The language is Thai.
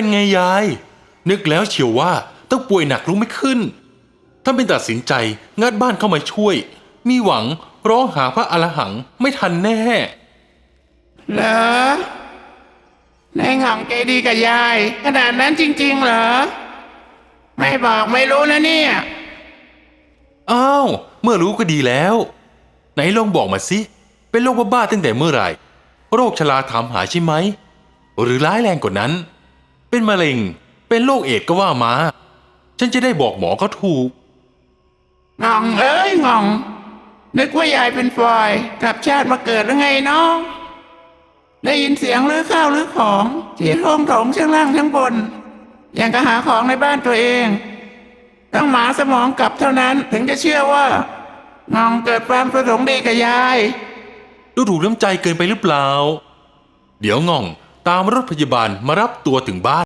เป็นไงยาย นึกแล้วเชียวว่าต้องป่วยหนักรู้ไม่ขึ้นถ้าเป็นตัดสินใจงัดบ้านเข้ามาช่วย มีหวังร้องหาพระอรหังต์ไม่ทันแน่ เหรอในหง่องใจดีกับยาย ขนาดนั้นจริง ๆ เหรอ ไม่บอกไม่รู้นะเนี่ย อ้าว เมื่อรู้ก็ดีแล้ว ไหนลองบอกมาสิ เป็นโรคบ้าๆตั้งแต่เมื่อไหร่ โรคชราถามหาใช่ไหม หรือร้ายแรงกว่านั้น เป็นมะเร็ง เป็นโรคเอดส์ก็ว่ามา ฉันจะได้บอกหมอเขาถูก งองเอ้ยงอง นึกว่ายายเป็นฟอยกลับชาติมาเกิดหรือไงเนาะได้ยินเสียงหรือข้าวหรือของที่ห้องโถงช่างล่างทั้งบน อย่างก็หาของในบ้านตัวเอง ต้องหมาสมองกลับเท่านั้นถึงจะเชื่อว่างองเกิดความประสงค์ดีกับยาย ดูถูกน้ำใจเกินไปหรือเปล่า เดี๋ยวง่อง ตามรถพยาบาลมารับตัวถึงบ้าน